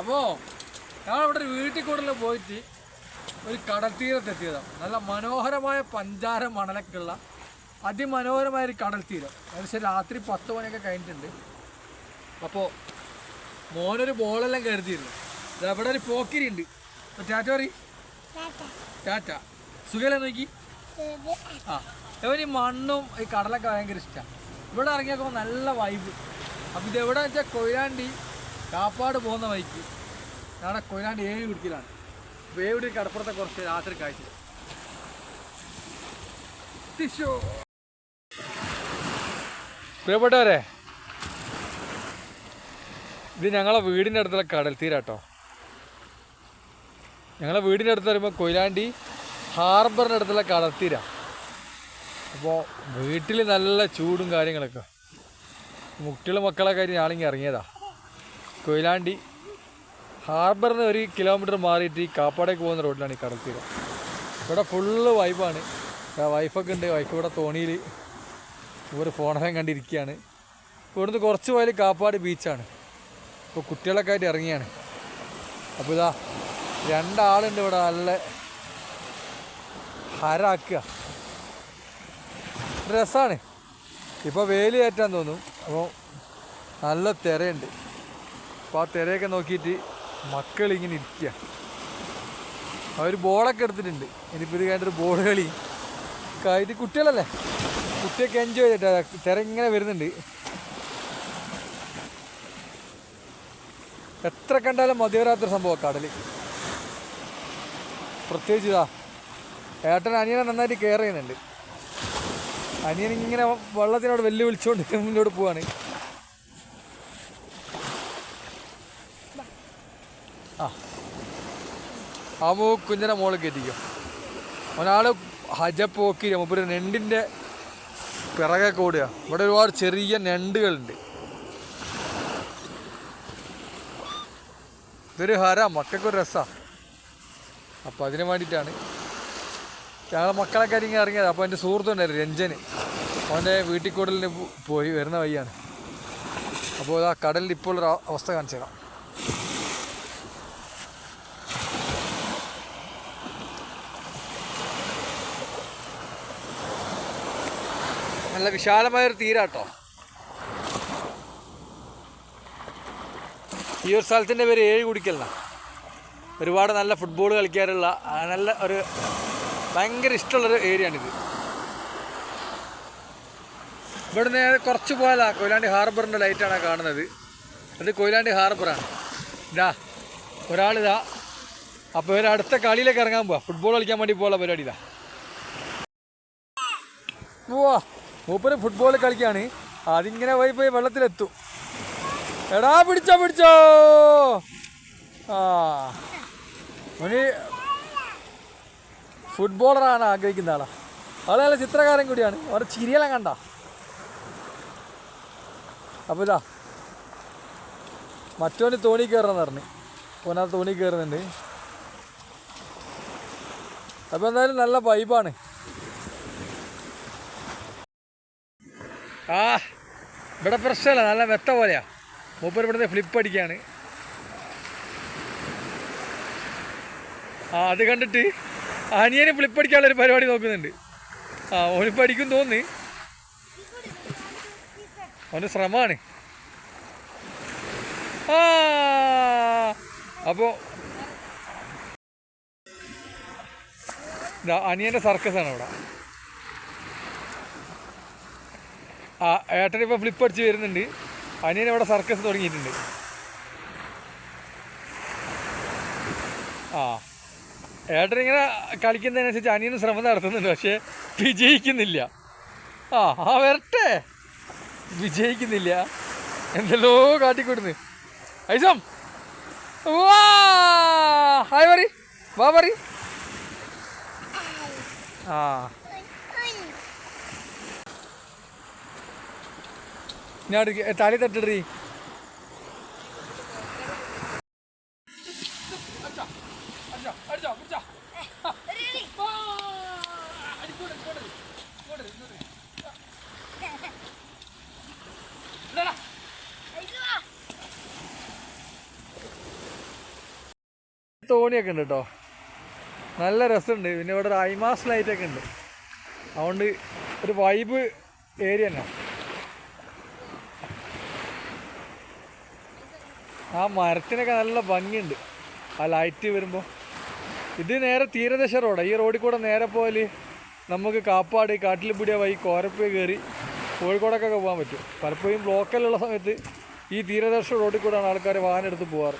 അപ്പോ ഞങ്ങളിവിടെ ഒരു വീട്ടിൽ കൂടുതൽ പോയിട്ട് ഒരു കടൽത്തീരത്തെത്തിയതാണ് നല്ല മനോഹരമായ പഞ്ചാര മണലൊക്കെയുള്ള അതിമനോഹരമായ ഒരു കടൽ തീരം ഏകദേശം രാത്രി പത്ത് മണിയൊക്കെ കഴിഞ്ഞിട്ടുണ്ട്. അപ്പോൾ മോനൊരു ബോളെല്ലാം കരുതിയിരുന്നു. ദാ ഇവിടെ ഒരു പോക്കിരി ഉണ്ട്. ടാറ്റ പറയും. ടാറ്റ. സുഖല്ലേ നോക്കി? ആ ഇവന് മണ്ണും ഈ കടലൊക്കെ ഭയങ്കര ഇഷ്ടമാണ് ഇവിടെ ഇറങ്ങിയൊക്കെ നല്ല വൈബ് അപ്പം ഇത് എവിടെ വെച്ചാൽ കൊയിലാണ്ടി കാപ്പാട് പോകുന്ന വഴിക്ക്. ഞങ്ങളുടെ കൊയിലാണ്ടി ഏഴ് കുടിക്കലാണ് അപ്പോൾ കടപ്പുറത്തെ കുറച്ച് രാത്രി കാഴ്ച. പ്രിയപ്പെട്ടവരെ ഇത് ഞങ്ങളെ വീടിന്റെ അടുത്തുള്ള കടൽ തീരാട്ടോ. ഞങ്ങളെ വീടിന്റെ അടുത്ത് വരുമ്പോൾ കൊയിലാണ്ടി ഹാർബറിന്റെ അടുത്തുള്ള കടൽ തീര. അപ്പോൾ വീട്ടിൽ നല്ല ചൂടും കാര്യങ്ങളൊക്കെ. കുട്ടികളും മക്കളെ കാര്യം ഞാളിങ്ങി ഇറങ്ങിയതാ. കൊയിലാണ്ടി ഹാർബറിന് ഒരു കിലോമീറ്റർ മാറിയിട്ട് ഈ കാപ്പാടേക്ക് പോകുന്ന റോഡിലാണ് ഈ കടൽത്തീരം ഇവിടെ ഫുള്ള് വൈബാണ്. വൈഫൊക്കെ ഉണ്ട്. വൈഫ് ഇവിടെ തോണിയിൽ ഇവർ ഫോണെല്ലാം കണ്ടിരിക്കുകയാണ്. ഇവിടുന്ന് കുറച്ച് പോയാൽ കാപ്പാട് ബീച്ചാണ്. ഇപ്പോൾ കുട്ടികളൊക്കെ ആയിട്ട് ഇറങ്ങിയാണ്. അപ്പോൾ ഇതാ രണ്ടാളുണ്ട് ഇവിടെ നല്ല ഹരാക്കുക. രസമാണ് ഇപ്പോൾ വേലി കയറ്റാൻ തോന്നും. അപ്പോൾ നല്ല തിരയുണ്ട്. അപ്പോൾ ആ തിരയൊക്കെ നോക്കിയിട്ട് മക്കൾ ഇങ്ങനെ ഇരിക്കുക അവർ ബോളൊക്കെ എടുത്തിട്ടുണ്ട്. ഇനിയിപ്പോൾ ഇത് കഴിഞ്ഞിട്ട് ബോൾ കളി. ഇത് കുട്ടികളല്ലേ? കുട്ടിയൊക്കെ എൻജോയ് ചെയ്തിട്ട് തിര ഇങ്ങനെ വരുന്നുണ്ട്. എത്ര കണ്ടാലും മതിവരാത്തൊരു സംഭവം കടൽ പ്രത്യേകിച്ച് ഇതാ ഏട്ടൻ അനിയനെ നന്നായിട്ട് കെയർ ചെയ്യുന്നുണ്ട്. അനിയൻ ഇങ്ങനെ വെള്ളത്തിനോട് വെല്ലുവിളിച്ചുകൊണ്ട് മുന്നോട്ട് പോവാണ്. ആ. അമു കുഞ്ഞിനെ മോളിൽ കയറ്റിക്കും. ഒരാൾ പോക്കി മുപ്പൊരു നെണ്ടിന്റെ പിറകെ കൂടുക ഇവിടെ ഒരുപാട് ചെറിയ നെണ്ടുകളുണ്ട് ഇതൊരു ഹര മക്കൾക്കൊരു രസമാണ് അപ്പോൾ അതിന് വേണ്ടിയിട്ടാണ് ഞങ്ങൾ മക്കളൊക്കെ ഇങ്ങനെ ഇറങ്ങിയത്. അപ്പോൾ എന്റെ സുഹൃത്തുണ്ടായിരുന്നു രഞ്ജന് അവന്റെ വീട്ടിൽ കൂടുതലിന് പോയി വരുന്ന വഴിയാണ്. അപ്പോൾ ആ കടലിൽ ഇപ്പോൾ ഒരു അവസ്ഥ കാണിച്ചു തരാം. നല്ല വിശാലമായൊരു തീരാട്ടോ. ഈ ഒരു സ്ഥലത്തിന്റെ പേര് ഏഴ് കുടിക്കലാണ് ഒരുപാട് നല്ല ഫുട്ബോൾ കളിക്കാറുള്ള നല്ല ഒരു ഭയങ്കര ഇഷ്ടമുള്ളൊരു ഏരിയയാണിത്. ഇവിടുന്ന് കുറച്ച് പോയാലാ കൊയിലാണ്ടി ഹാർബറിന്റെ ലൈറ്റാണ് കാണുന്നത്. അത് കൊയിലാണ്ടി ഹാർബറാണ്. ഇതാ ഒരാളിതാ. അപ്പോൾ ഇവർ അടുത്ത കളിയിലേക്ക് ഇറങ്ങാൻ പോവാ. ഫുട്ബോൾ കളിക്കാൻ വേണ്ടി പോകാനുള്ള പരിപാടി ഇതാ പോവാ മൂപ്പര് ഫുട്ബോൾ കളിക്കാണ്. അതിങ്ങനെ പോയി പോയി വെള്ളത്തിലെത്തും. എടാ പിടിച്ചോ പിടിച്ചോ ആ അവന് ഫുട്ബോളറാണ് ആഗ്രഹിക്കുന്ന ആളാ. അവളെ നല്ല ചിത്രകാരൻ കൂടിയാണ്. അവരുടെ ചിരിയെല്ലാം കണ്ട. അപ്പോൾ ഇതാ. മറ്റോന് തോണി കയറണമെന്ന് പറഞ്ഞു. ഓനാ തോണി കയറുന്നുണ്ട്. അപ്പോൾ എന്തായാലും നല്ല വൈബാണ്. ആ ഇവിടെ പ്രശ്നമല്ല. നല്ല വെത്ത പോലെയാ. മൂപ്പർ ഇവിടുത്തെ ഫ്ലിപ്പ് അടിക്കാണ്. ആ അത് കണ്ടിട്ട് അനിയന് ഫ്ലിപ്പ് അടിക്കാനുള്ള ഒരു പരിപാടി നോക്കുന്നുണ്ട്. ആ ഓനിപ്പോൾ അടിക്കും തോന്നി അവന്റെ ശ്രമമാണ്. ആ അപ്പോൾ സർക്കസ് ആണ് അവിടെ. ആ ഏട്ടൻ ഇപ്പോൾ ഫ്ലിപ്പ് അടിച്ച് വരുന്നുണ്ട്. അനിയൻ ഇവിടെ സർക്കസ് തുടങ്ങിയിട്ടുണ്ട്. ആ. ഏട്ടൻ ഇങ്ങനെ കളിക്കുന്നതിനനുസരിച്ച് അനിയനും ശ്രമം നടത്തുന്നുണ്ട് പക്ഷേ വിജയിക്കുന്നില്ല. ആ ആ വരട്ടെ. വിജയിക്കുന്നില്ല. എന്തല്ലോ കാട്ടിക്കൊടുന്ന് ഐസം. വാ! ഹായ് പറ വാ പറ ആ. ഞാൻ തലി തട്ടിടറി തോണിയൊക്കെ ഉണ്ട് കേട്ടോ നല്ല രസമുണ്ട്. പിന്നെ ഇവിടെ ഒരു ഐമാസ് ലൈറ്റൊക്കെ ഉണ്ട്. അതുകൊണ്ട് ഒരു വൈബ് ഏരിയ തന്നെ. ആ മരത്തിനൊക്കെ നല്ല ഭംഗിയുണ്ട്. ആ ലൈറ്റ് വരുമ്പോൾ ഇത് നേരെ തീരദേശ റോഡാണ് ഈ റോഡിൽ കൂടെ നേരെ പോയാൽ നമുക്ക് കാപ്പാട് കാട്ടിലിപ്പിടിയ വഴി കോരപ്പുഴ കയറി കോഴിക്കോടൊക്കെ പോകാൻ പറ്റും. പലപ്പോഴും ബ്ലോക്കലുള്ള സമയത്ത് ഈ തീരദേശ റോഡിൽ കൂടെയാണ് ആൾക്കാർ വാഹനം എടുത്ത് പോകാറ്